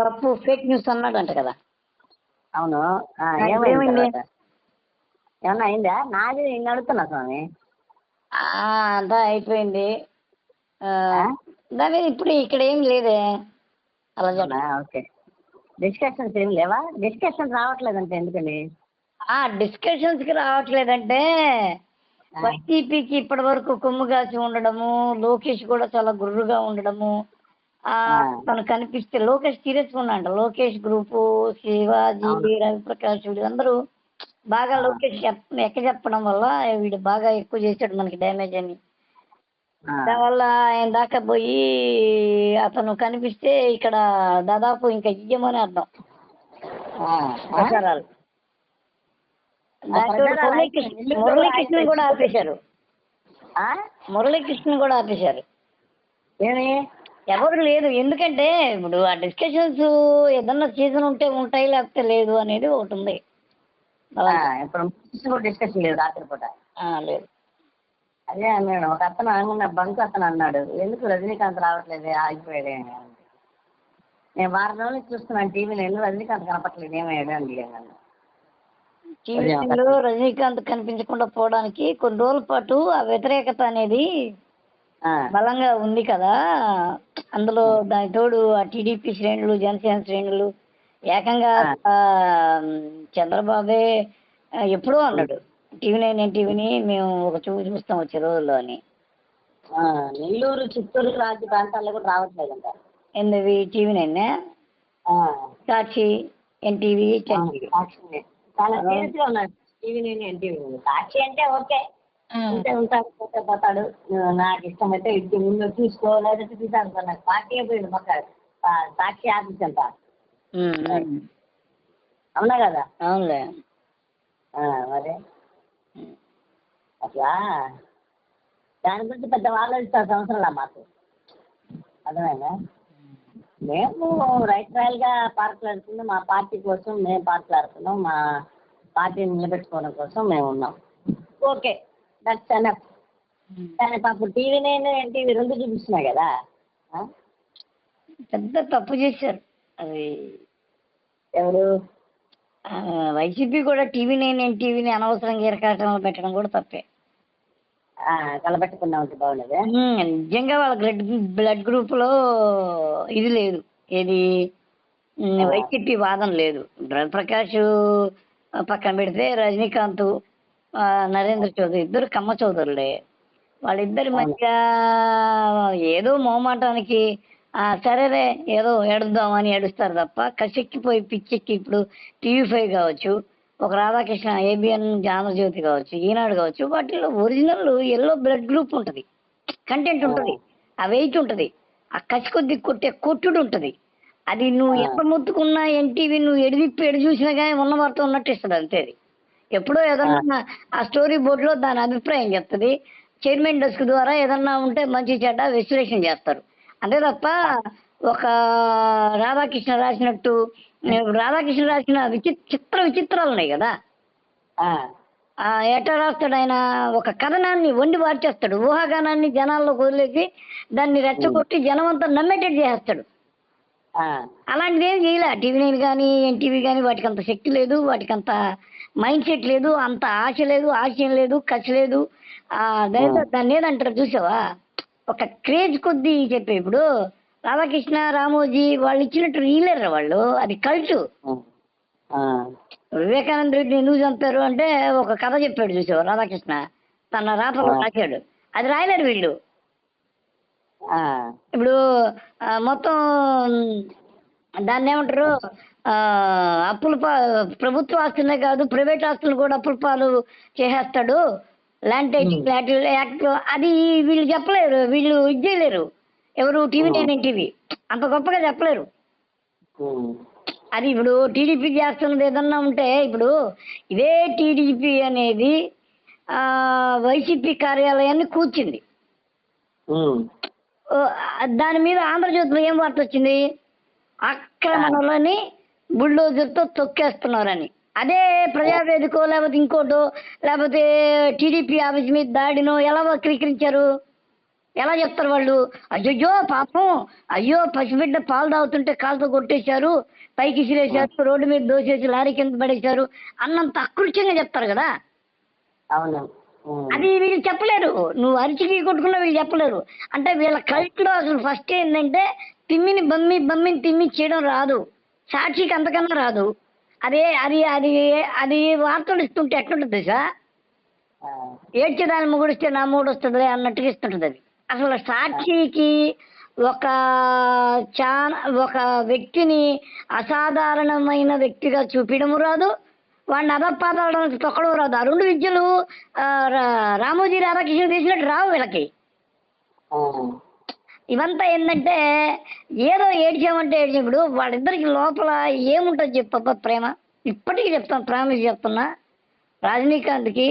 తప్పు fake news అన్నాడంట కదా. అవును. ఏమైంది? ఏమన్నా అయిందా? నాది నేను అడుగుతున్నా స్వామి. అంతా అయిపోయింది? దాని ఇప్పుడు ఇక్కడ ఏం లేదే. అలా ఓకే. డిస్కషన్స్ ఏం లేవా? డిస్కషన్ రావట్లేదంటే ఎందుకని? ఆ డిస్కషన్స్కి రావట్లేదంటే. వైసీపీకి ఇప్పటి వరకు కొమ్ము కాసి ఉండడము లోకేష్ కూడా చాలా గుర్రుగా ఉండడము తను కనిపిస్తే లోకేష్ సీరియస్గా ఉన్నాడు లోకేష్ గ్రూపు శివాజీ. రవిప్రకాష్ వీళ్ళందరూ బాగా. లోకేష్ ఎక్క చెప్పడం వల్ల వీడు బాగా ఎక్కువ చేశాడు మనకి డ్యామేజ్ అని. దానివల్ల ఆయన దాకా పోయి అతను కనిపిస్తే ఇక్కడ దాదాపు ఇంకా ఇయ్యమని అర్థం? ప్రచారాలు. మురళీకృష్ణ కూడా ఆపేశారు? మురళీకృష్ణ కూడా ఆపేశారు. ఏమి? ఎవరు లేదు ఎందుకంటే ఇప్పుడు ఆ డిస్కషన్స్ ఏదన్నా సీజన్ ఉంటే ఉంటాయి లేకపోతే లేదు అనేది ఒకటి ఉంది. ఇప్పుడు డిస్కషన్ లేదు రాత్రిపూట. లేదు. అదే అన్నాడు ఒక అతను అనుకున్న బంక్ అతను అన్నాడు ఎందుకు రజనీకాంత్ రావట్లేదు? ఆగిపోయాడు అని. నేను వారం రోజులు చూస్తున్నాను టీవీ నేను రజనీకాంత్ కనపట్లేదు ఏమయ్యాడు అని అడిగాను టీవీలో రజనీకాంత్ కనిపించకుండా పోవడానికి కొన్ని రోజుల పాటు ఆ వ్యతిరేకత అనేది బలంగా ఉంది కదా. అందులో దాని తోడు ఆ టీడీపీ శ్రేణులు జనసేన శ్రేణులు ఏకంగా చంద్రబాబే ఎప్పుడో అన్నాడు. టీవీ నైన్ టీవీని మేము ఒక చూపు చూస్తాం వచ్చే రోజుల్లో అని. నెల్లూరు చిత్తూరు లాంటి ప్రాంతాల్లో కూడా రావట్లేదంట. ఏంది టీవీ నైన్ సాక్షి టీవీ నేను ఎన్టీవీ. సాక్షి అంటే ఓకే. ఉంటే ఉంటాడు పోతే పోతాడు. నాకు ఇష్టమైతే ఇంటి ముందు చూసుకో లేదంటే చూసాను నాకు పార్టీ పోయింది పక్క. సాక్షి ఆఫీస్ అంట. అవునా కదా? అవునులే. ఆ, మరి. అట్లా. దాని గురించి పెద్ద ఆలోచిస్తారు సంవత్సరాల మాకు. అర్థమైందా? మేము రైట్ రాయల్గా పాటలాడుతున్నాం మా పార్టీ కోసం మేము పాటలాడుతున్నాం మా పార్టీని నిలబెట్టుకోవడం కోసం మేము ఉన్నాం. ఓకే. ఎనఫ్ కానీ పాపం టీవీ నేను ఎన్టీవీ రెండు చూపిస్తున్నాయి కదా? పెద్ద తప్పు చేశారు. అది ఎవరు? వైసీపీ కూడా టీవీ నైన్ ఎన్టీవీని అనవసరంగా ఇరకాటంలో పెట్టడం కూడా తప్పే. కలబెట్టకుండా ఉంటే బాగుండదు? నిజంగా వాళ్ళ బ్లడ్ బ్లడ్ గ్రూప్లో ఇది లేదు. ఏది? వైసీపీ వాదన లేదు. ప్రకాష్ పక్కన పెడితే రజనీకాంత్ నరేంద్ర చౌదరి. ఇద్దరు కమ్మ చౌదరులే. వాళ్ళిద్దరి మధ్య ఏదో మోమాటానికి ఆ, సరేలే ఏదో ఏడుద్దామని ఏడుస్తారు తప్ప కసెక్కిపోయి పిచ్చెక్కి ఇప్పుడు టీవీ ఫైవ్ కావచ్చు ఒక రాధాకృష్ణ ఏబిఎన్ ఆంధ్రజ్యోతి కావచ్చు ఈనాడు కావచ్చు వాటిలో ఒరిజినల్ ఎల్లో బ్లడ్ గ్రూప్ ఉంటుంది. కంటెంట్ ఉంటుంది. ఆ వెయిట్ ఉంటుంది. ఆ కసి కొద్ది కొట్టే కొట్టుడు ఉంటుంది. అది నువ్వు ఎంత మొత్తుకున్నా ఎన్టీవీ నువ్వు ఎడిదిప్పి ఎడి చూసినా కానీ ఉన్న వార్త ఉన్నట్టు ఇస్తుంది అంతే అది. ఎప్పుడో ఏదన్నా ఆ. స్టోరీ బోర్డులో దాని అభిప్రాయం చెప్తుంది. చైర్మన్ డెస్క్ ద్వారా ఏదన్నా ఉంటే మంచి చెడ్డ విశ్లేషణ చేస్తారు. అంతే తప్ప ఒక రాధాకృష్ణ రాసినట్టు రాధాకృష్ణ రాసిన విచిత్ర చిత్ర విచిత్రాలు ఉన్నాయి కదా. ఎట్లా రాస్తాడు ఆయన ఒక కథనాన్ని వండి వార్చేస్తాడు ఊహాగానాన్ని జనాల్లోకి వదిలేసి దాన్ని రెచ్చగొట్టి జనం అంతా నమ్మేటట్టు చేస్తాడు అలాంటిది ఏం చేయలే. టీవీ నైన్ కానీ ఎన్టీవీ కానీ వాటికి అంత శక్తి లేదు వాటికి అంత మైండ్ సెట్ లేదు అంత ఆశ లేదు ఆశయం లేదు కసి లేదు. దాన్ని ఏదంటారు చూసావా? ఒక క్రేజ్ కొద్దీ చెప్పే ఇప్పుడు రాధాకృష్ణ రామోజీ వాళ్ళు ఇచ్చినట్టు రీలర్ వాళ్ళు. అది కల్టు ఆ, వివేకానంద రెడ్డి ఎందుకు చంపారు అంటే ఒక కథ చెప్పాడు చూసావు రాధాకృష్ణ? తన రాతలో రాశాడు. అది రాయలేరు వీళ్ళు. ఇప్పుడు మొత్తం దాన్ని ఏమంటారు అప్పుల ప్రభుత్వ ఆస్తులే కాదు ప్రైవేట్ ఆస్తులు కూడా అప్పుల పాలు చేసేస్తాడు. ల్యాండ్ టైటింగ్ యాక్ట్ అది వీళ్ళు చెప్పలేరు వీళ్ళు ఇది చేయలేరు. ఎవరు టీవీ నైన్ టీవీ అంత గొప్పగా చెప్పలేరు. అది ఇప్పుడు టీడీపీ చేస్తున్నది ఏదన్నా ఉంటే ఇప్పుడు ఇదే టీడీపీ అనేది వైసీపీ కార్యాలయాన్ని కూర్చింది. దాని మీద ఆంధ్రజ్యోతిలో ఏం వార్త వచ్చింది? ఆక్రమణలని బుల్డోజర్తో తొక్కేస్తున్నారని. అదే ప్రజావేదికో లేకపోతే ఇంకోటో లేకపోతే టీడీపీ ఆఫీస్ మీద దాడినో ఎలా వక్రీకరించారు? ఎలా చెప్తారు వాళ్ళు? అయ్యో పాపం. అయ్యో పసిబిడ్డ పాలు తాగుతుంటే కాలుతో కొట్టేశారు పైకి ఇసిరేశారు రోడ్డు మీద దోసేసి లారీ కింద పడేశారు అన్నంత అకృత్యంగా చెప్తారు కదా. అవును. అది వీళ్ళు చెప్పలేరు. నువ్వు అరిచికి కొట్టుకున్నా వీళ్ళు చెప్పలేరు. అంటే వీళ్ళ కల్ట్లో అసలు ఫస్ట్ ఏంటంటే తిమ్మిని బమ్మి బమ్మిని తిమ్మి చేయడం రాదు. సాక్షికి అంతకన్నా రాదు. అదే అది అది అది వార్తలు ఇస్తుంటే ఎట్లుంటుంది సార్ ఏడ్చేదాన్ని మొగుడిస్తే నా మూడు వస్తుంది అన్నట్టుగా ఇస్తుంటుంది అది. అసలు సాక్షికి ఒక చాలా ఒక వ్యక్తిని అసాధారణమైన వ్యక్తిగా చూపించడం రాదు. వాడిని అదపాదాడానికి తొక్కడం రాదు. ఆ రెండు విద్యలు రామోజీ రాధాకృష్ణ తీసినట్టు రావు వీళ్ళకి. ఇవంతా ఏంటంటే ఏదో ఏడ్చామంటే ఏడ్చినప్పుడు వాళ్ళిద్దరికి లోపల ఏముంటుంది చెప్పబ్బా ప్రేమ. ఇప్పటికీ చెప్తాను ప్రామిస్ చెప్తున్నా రజనీకాంత్కి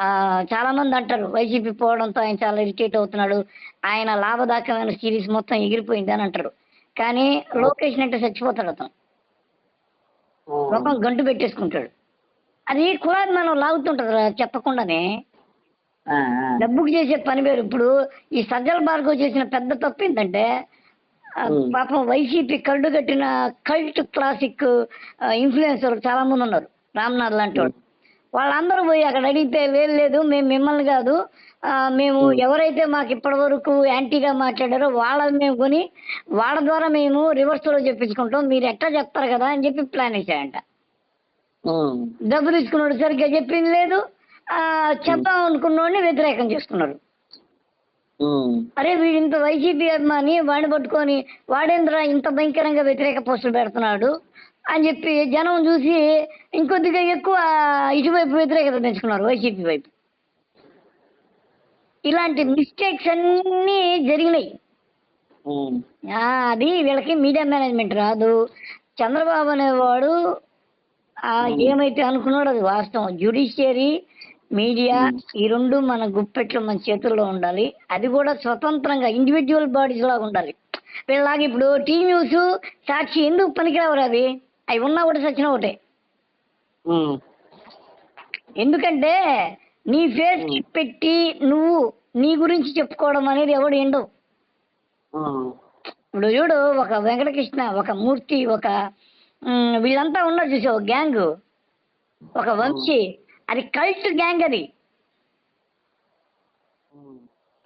ఆ, చాలా మంది అంటారు వైసీపీ పోవడంతో ఆయన చాలా ఇరిటేట్ అవుతున్నాడు. ఆయన లాభదాయకమైన సిరీస్ మొత్తం ఎగిరిపోయింది అని అంటారు. కానీ లోకేష్ అంటే చచ్చిపోతాడు అతను. ముఖం గంటు పెట్టేసుకుంటాడు. అది కులాభిమానం లాగుతుంటది రా, చెప్పకుండానే. డబ్బుకు చేసే పని వేరు. ఇప్పుడు ఈ సజ్జల భార్గవ్ చేసిన పెద్ద తప్పు ఏంటంటే. పాపం వైసీపీ కళ్ళు కట్టిన కల్ట్ క్లాసిక్ ఇన్ఫ్లుయెన్సర్ చాలా మంది ఉన్నారు. రామ్నాథ్ లాంటి వాళ్ళు. వాళ్ళందరూ పోయి అక్కడ అడిగితే లేదు లేదు మేము మిమ్మల్ని కాదు. మేము ఎవరైతే మాకు ఇప్పటి వరకు యాంటీగా మాట్లాడారో వాళ్ళని మేము కొని వాళ్ళ ద్వారా మేము రివర్స్లో చెప్పించుకుంటాం. మీరు ఎట్లా చెప్తారు కదా అని చెప్పి ప్లాన్ వేసాడంట ఉమ్. డబ్బు తీసుకున్నాడు సరిగ్గా చెప్పింది లేదు. ఆ, చెప్దాం అనుకున్నోడిని వ్యతిరేకం చేస్తున్నారు. అరే వీడు ఇంత వైసీపీ అభిమాని వాడిని పట్టుకొని వాడేంద్ర ఇంత భయంకరంగా వ్యతిరేక పోస్టులు పెడుతున్నాడు? అని చెప్పి జనం చూసి ఇంకొద్దిగా ఎక్కువ ఇటువైపు వ్యతిరేకత పెంచుకున్నారు వైసీపీ వైపు. ఇలాంటి మిస్టేక్స్ అన్నీ జరిగినాయి. అది వీళ్ళకి మీడియా మేనేజ్మెంట్ రాదు. చంద్రబాబు అనేవాడు ఏమైతే అనుకున్నాడో అది వాస్తవం. జ్యుడిషియరీ మీడియా ఈ రెండు మన గుప్పెట్లో మన చేతుల్లో ఉండాలి. అది కూడా స్వతంత్రంగా ఇండివిజువల్ బాడీస్ లాగా ఉండాలి. వీళ్ళలాగా ఇప్పుడు టీ న్యూస్ సాక్షి ఎందుకు పనికిరావు అవి అవి ఉన్నా ఒకటి సచిన ఒకటే. ఎందుకంటే నీ ఫేస్ పెట్టి నువ్వు నీ గురించి చెప్పుకోవడం అనేది ఎవడు ఎండవు. ఇప్పుడు చూడు ఒక వెంకటకృష్ణ ఒక మూర్తి ఒక వీళ్ళంతా ఉన్నారు చూసావు గ్యాంగ్. ఒక వంశీ. అది కల్ట్ గ్యాంగ్ అది.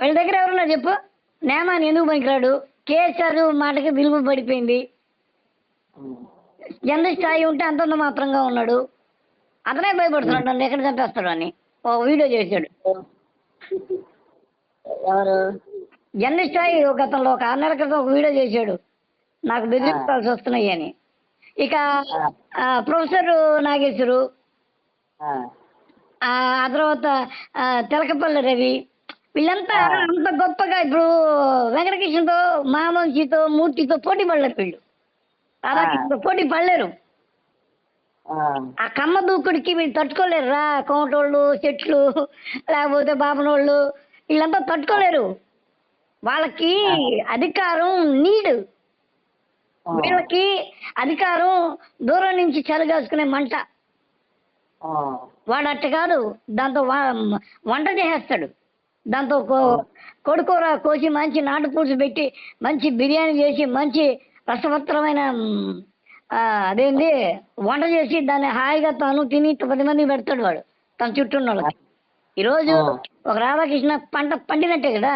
వీళ్ళ దగ్గర ఎవరున్నారు చెప్పు? నేమాని ఎందుకు పనికిరాడు? కేసీఆర్ మాటకి విలువ పడిపోయింది. జర్నలిస్ట్ స్థాయి ఉంటే అంతంత మాత్రంగా ఉన్నాడు. అతనే భయపడుతున్నాడు నన్ను ఎక్కడ చంపేస్తాడు అని. ఒక వీడియో చేశాడు. ఎవరు? జర్నలిస్ట్ స్థాయి గతంలో ఒక ఆరు నెలల క్రితం ఒక వీడియో చేశాడు. నాకు బెదిరించాల్సి వస్తున్నాయి అని. ఇక ప్రొఫెసర్ నాగేశ్వరు ఆ. తర్వాత తెలకపల్లి రవి వీళ్ళంతా అంత గొప్పగా ఇప్పుడు వెంకటకృష్ణతో మహావంశితో మూర్తితో పోటీ పడలేరు వీళ్ళు. రాధాకృష్ణతో పోటీ పడలేరు. ఆ. కమ్మ దూకుడికి వీళ్ళు తట్టుకోలేరు రా కోమటోళ్ళు చెట్లు లేకపోతే బాపనోళ్ళు వీళ్ళంతా తట్టుకోలేరు. వాళ్ళకి అధికారం నీడు. వీళ్ళకి అధికారం దూరం నుంచి చలిగాసుకునే మంట. వాడు అట్ట కాదు దాంతో వంట చేసేస్తాడు. దాంతో కొడుకూర కోసి మంచి నాటు పులుసు పెట్టి మంచి బిర్యానీ చేసి మంచి ఆ, అదేంది వంట చేసి దాన్ని హాయిగా తాను తిని పది మంది పెడతాడు వాడు తన చుట్టూ ఉన్న వాళ్ళకి ఈరోజు. ఒక రాధాకృష్ణ పంట పండినట్టే కదా.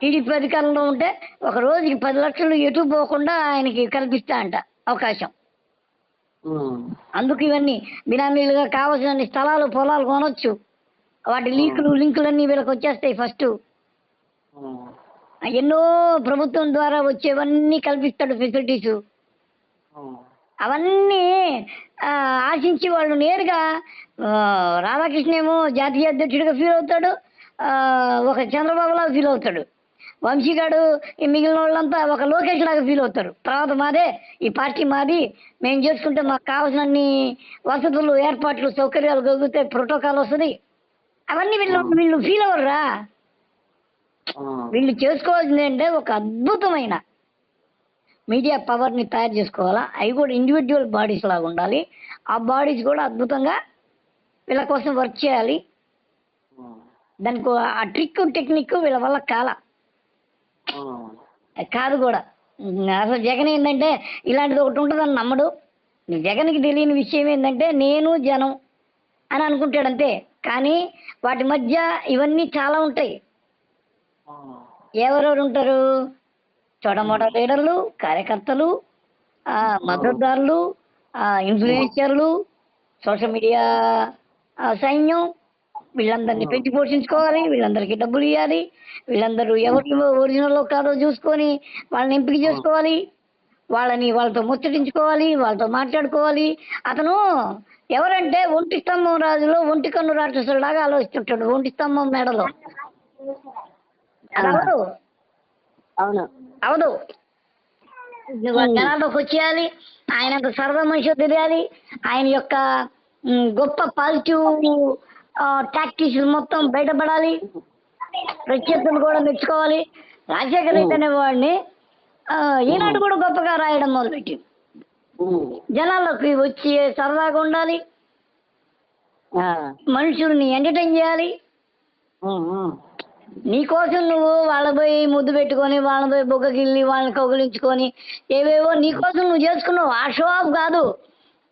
టీడీపీ అధికారంలో ఉంటే ఒక రోజుకి పది లక్షలు ఎటు పోకుండా ఆయనకి కల్పిస్తా అంట అవకాశం. అందుకు ఇవన్నీ బినామీలుగా కావాల్సిన స్థలాలు పొలాలు కొనొచ్చు వాటి లీకులు లింకులన్నీ వీళ్ళకి వచ్చేస్తాయి ఫస్ట్. ఎన్నో ప్రభుత్వం ద్వారా వచ్చేవన్నీ కల్పిస్తాడు ఫెసిలిటీస్. అవన్నీ ఆశించి వాళ్ళు నేరుగా రాధాకృష్ణ ఏమో జాతీయ అధ్యక్షుడిగా ఫీల్ అవుతాడు ఒక చంద్రబాబులా ఫీల్ అవుతాడు. వంశీగాడు ఈ మిగిలిన వాళ్ళంతా ఒక లోకేష్ లాగా ఫీల్ అవుతారు. తర్వాత మాదే ఈ పార్టీ మాది మేము చేసుకుంటే మాకు కావాల్సినన్ని వసతులు ఏర్పాట్లు సౌకర్యాలు దొరుకుతాయి ప్రోటోకాల్ వస్తుంది. అవన్నీ వీళ్ళు వీళ్ళు ఫీల్ అవ్వరురా. వీళ్ళు చేసుకోవాల్సింది అంటే ఒక అద్భుతమైన మీడియా పవర్ని తయారు చేసుకోవాలా? అవి కూడా ఇండివిజువల్ బాడీస్ లాగా ఉండాలి. ఆ బాడీస్ కూడా అద్భుతంగా వీళ్ళ కోసం వర్క్ చేయాలి. దానికి ఆ ట్రిక్ టెక్నిక్ వీళ్ళ వల్ల కాల. కాదు కూడా. అసలు జగన్ ఏంటంటే ఇలాంటిది ఒకటి ఉంటుందని నమ్మడు. జగన్కి తెలియని విషయం ఏంటంటే నేను జనం అని అనుకుంటాడు అంతే. కానీ వాటి మధ్య ఇవన్నీ చాలా ఉంటాయి. ఎవరెవరు ఉంటారు? చోటమోట లీడర్లు కార్యకర్తలు ఆ, మద్దతుదారులు ఆ, ఇన్ఫ్లుయెన్సర్లు సోషల్ మీడియా సైన్యం వీళ్ళందరినీ పెంచి పోషించుకోవాలి వీళ్ళందరికీ డబ్బులు ఇవ్వాలి వీళ్ళందరూ ఎవరికి ఒరిజినల్ కాదో చూసుకొని వాళ్ళని ఎంపిక చేసుకోవాలి వాళ్ళని వాళ్ళతో ముచ్చటించుకోవాలి వాళ్ళతో మాట్లాడుకోవాలి. అతను ఎవరంటే ఒంటి స్తంభం రాజులో ఒంటి కన్ను రాక్షసులాగా ఆలోచిస్తుంటాడు ఒంటి స్తంభం మేడలో. అవదు అవును. అవదు నువ్వు ఆ జనాల్లోకి వచ్చేయాలి ఆయన మనిషి తెలియాలి ఆయన యొక్క గొప్ప పాజిటివ్ టాక్టిక్స్ మొత్తం బయటపడాలి. ప్రత్యర్థులు కూడా మెచ్చుకోవాలి. రాజశేఖర రెడ్డి అనేవాడిని ఈనాడు కూడా గొప్పగా రాయడం మొదలుపెట్టి. జనాల్లోకి వచ్చి సరదాగా ఉండాలి. మనుషుల్ని ఎంటర్టైన్ చేయాలి. నీకోసం నువ్వు వాళ్ళ పోయి ముద్దు పెట్టుకొని వాళ్ళని పోయి బొగ్గగిల్లి వాళ్ళని కౌగిలించుకొని ఏవేవో నీకోసం నువ్వు చేసుకున్నావు. ఆ షో ఆఫ్ కాదు.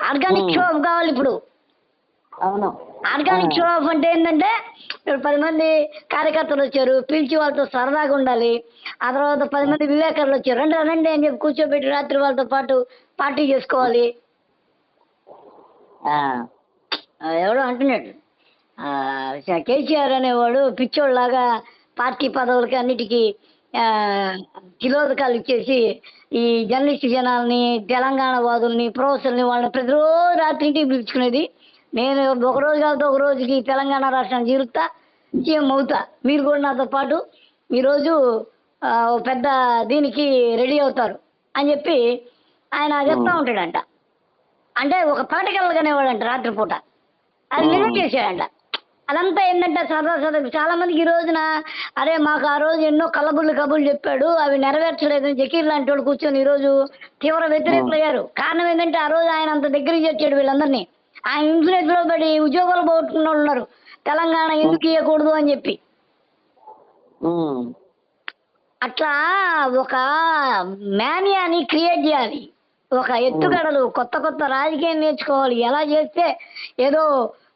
ఆర్గానిక్ షో ఆఫ్ కావాలి ఇప్పుడు. అవును. ఆర్గానిక్ షో ఆఫ్ అంటే ఏంటంటే ఇప్పుడు పది మంది కార్యకర్తలు వచ్చారు పిలిచి వాళ్ళతో సరదాగా ఉండాలి. ఆ తర్వాత పది మంది విలేకరులు వచ్చారు. రండి రండి అని చెప్పి కూర్చోబెట్టి రాత్రి వాళ్ళతో పాటు పార్టీ చేసుకోవాలి. ఎవడో అంటున్నాడు. కేసీఆర్ అనేవాడు పిచ్చోళ్ళలాగా పార్టీ పదవులకి అన్నిటికీ కిలోదకాలు ఇచ్చేసి ఈ జర్నలిస్ట్ జనాల్ని తెలంగాణ వాదుల్ని ప్రొఫెసర్ని వాళ్ళని ప్రతిరోజు రాత్రి ఇంటికి పిలుచుకునేది. నేను ఒక రోజు కాకపోతే ఒక రోజుకి తెలంగాణ రాష్ట్రాన్ని జీరుతా సీఎం అవుతా. మీరు కూడా నాతో పాటు ఈరోజు పెద్ద దీనికి రెడీ అవుతారు అని చెప్పి ఆయన చెప్తా ఉంటాడంట. అంటే ఒక పాటకెళ్ళగానేవాడంట రాత్రిపూట. అది నిజం చేశాడంట. అదంతా ఏంటంటే సరదా సరదా చాలా మందికి ఈ రోజున అరే మాకు ఆ రోజు ఎన్నో కలబుల్లు కబుర్లు చెప్పాడు అవి నెరవేర్చలేదని జకీర్ లాంటి వాడు కూర్చొని ఈ రోజు తీవ్ర వ్యతిరేకులు అయ్యారు. కారణం ఏంటంటే ఆ రోజు ఆయన అంత దగ్గరికి చేర్చాడు వీళ్ళందరినీ. ఆయన ఇన్ఫ్లుయెన్స్లో పడి ఉద్యోగాలు పోగొట్టుకున్న వాళ్ళు ఉన్నారు. తెలంగాణ ఎందుకు ఇవ్వకూడదు అని చెప్పి. అట్లా ఒక మేనియాని క్రియేట్ చేయాలి. ఒక ఎత్తుగడలు కొత్త కొత్త రాజకీయం నేర్చుకోవాలి. ఎలా చేస్తే ఏదో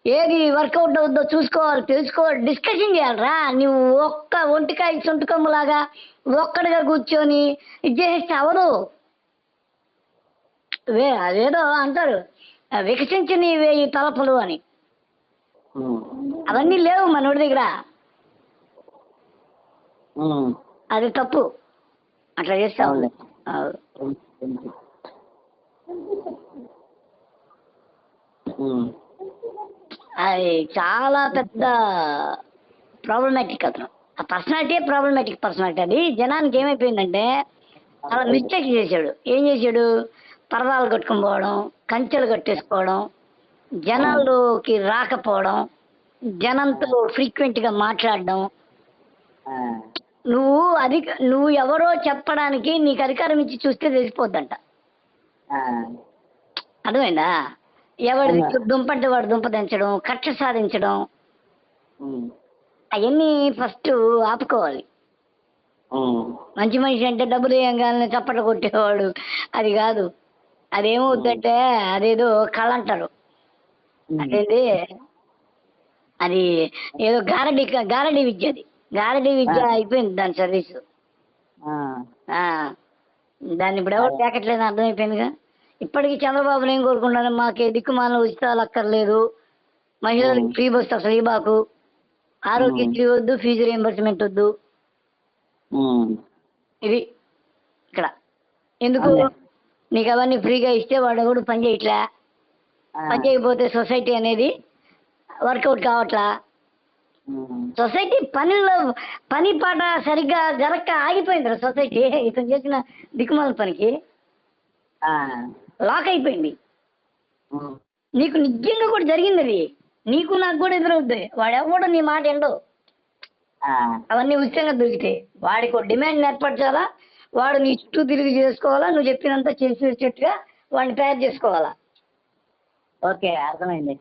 ఏది వర్కౌట్ అవుతుందో చూసుకోవాలి తెలుసుకోవాలి డిస్కషన్ చేయాలిరా నువ్వు ఒక్క ఒంటికాయ సొంటుకమ్ములాగా ఒక్కడిగా కూర్చొని ఇది చేస్తే అవదు వే అదేదో అంటారు వికసించని వేయి తలపులు అని. అవన్నీ లేవు మనోడి దగ్గర. అది తప్పు అట్లా అవునులే. అవును. అది చాలా పెద్ద ప్రాబ్లమాటిక్ అతను. ఆ పర్సనాలిటీ ప్రాబ్లమాటిక్ పర్సనాలిటీ అది జనానికి ఏమైపోయిందంటే చాలా మిస్టేక్ చేశాడు. ఏం చేశాడు? పరదాలు కట్టుకొని పోవడం కంచెలు కట్టేసుకోవడం జనాల్లోకి రాకపోవడం జనంతో ఫ్రీక్వెంట్గా మాట్లాడడం. నువ్వు అది నువ్వు ఎవరో చెప్పడానికి నీకు అధికారం ఇచ్చి చూస్తే తెలిసిపోద్దంట. అర్థమైందా? ఎవరి. దుంపంటే వాడు దుంప దించడం కక్ష సాధించడం. అవన్నీ ఫస్ట్ ఆపుకోవాలి. మంచి మనిషి అంటే డబ్బులు వేయంగానే చప్పట్లు కొట్టేవాడు. అది కాదు. అదేమవుతుందంటే అదేదో కళ అంటారు. అదేంటి అది ఏదో గారడి గారడి విద్య అది. గారడి విద్య అయిపోయింది దాని సర్వీసు. దాన్ని ఇప్పుడు ఎవరు తేకట్లేదు అర్థమైపోయిందిగా? ఇప్పటికీ చంద్రబాబు ఏం కోరుకుంటారు మాకు దిక్కుమాల ఉచితాలు అక్కర్లేదు. మహిళలకు ఫ్రీ బస్ అసలు ఇబాకు ఆరోగ్యశ్రీ వద్దు ఫీజు రియంబర్స్మెంట్ వద్దు. ఇది ఇక్కడ. ఎందుకు. నీకు అవన్నీ ఫ్రీగా ఇస్తే వాడు ఎవడు పని చేయట్లా. పని చేయకపోతే సొసైటీ అనేది వర్కౌట్ కావట్లా. సొసైటీ పనిలో పని పాట సరిగ్గా జరగక ఆగిపోయింది సొసైటీ. ఇతను చేసిన దిక్కుమాల పనికి. లాక్ అయిపోయింది. నీకు నిజంగా కూడా జరిగింది అది నీకు నాకు కూడా ఎదురవుద్ది. వాడు ఎవడో నీ మాట ఎండో. అవన్నీ ఉచితంగా దొరికితాయి వాడికి ఒక డిమాండ్ ఏర్పరచాలా వాడు నీ చుట్టూ తిరిగి చేసుకోవాలా? నువ్వు చెప్పినంత చేసేటట్టుగా వాడిని తయారు చేసుకోవాలా? ఓకే అర్థమైంది.